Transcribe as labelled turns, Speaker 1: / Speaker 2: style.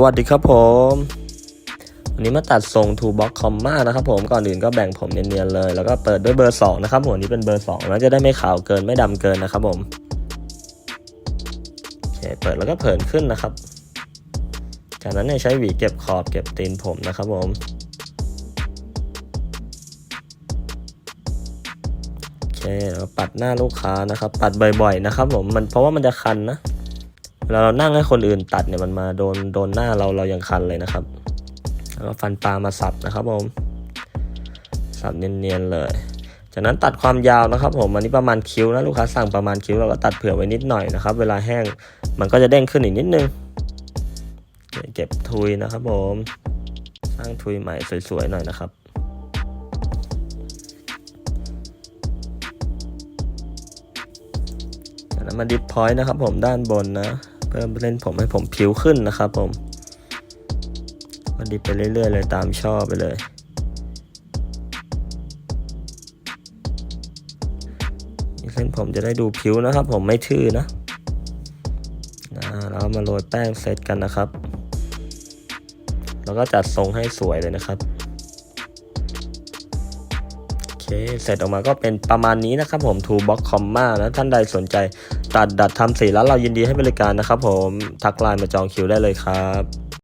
Speaker 1: วัสดีครับผมวันนี้มาตัดทรง two box comma นะครับผมก่อนอื่นก็แบ่งผมเนียนๆเลย แล้วก็เปิดด้วยเบอร์2นะครับผมอันนี้เป็นเบอร์2แล้วจะได้ไม่ขาวเกินไม่ดำเกินนะครับผมโอเคเปิดแล้วก็เผินขึ้นนะครับ จากนั้นเนี่ยใช้หวีเก็บขอบเก็บตีนผมนะครับผมโอเคเราปัดหน้าลูกค้านะครับ ปัดบ่อยๆนะครับผมมันเพราะว่ามันจะคันนะ เวลาเรานั่งให้คนอื่นตัดเนี่ยมันมาโดนโดนหน้าเราเรายังคันเลยนะครับ แล้วฟันปลามาสับนะครับผม สับเนียนๆเลย จากนั้นตัดความยาวนะครับผมอันนี้ประมาณคิ้วนะลูกค้าสั่งประมาณคิ้วเราก็ตัดเผื่อไว้นิดหน่อยนะครับ เวลาแห้งมันก็จะเด้งขึ้นอีกนิดนึง เก็บทุยนะครับผม สร้างทุยใหม่สวยๆหน่อยนะครับจากนั้นมาดิฟพอยต์นะครับผมด้านบนนะ เพิ่มเล่นผมให้ผมผิวขึ้นนะครับผมก็ดิฟไปเรื่อยๆเลยตามชอบไปเลยเส้นผมจะได้ดูผิวนะครับ ผมไม่ทื่อนะแล้วมาโรยแป้งเซตกันนะครับ แล้วก็จัดทรงให้สวยเลยนะครับ เคเสร็จออกมาก็เป็นประมาณนี้นะครับผม Two Box Comma นะท่านใดสนใจ ตัดดัดทำสีแล้วเรายินดีให้บริการนะครับผมทักไลน์มาจองคิวได้เลยครับ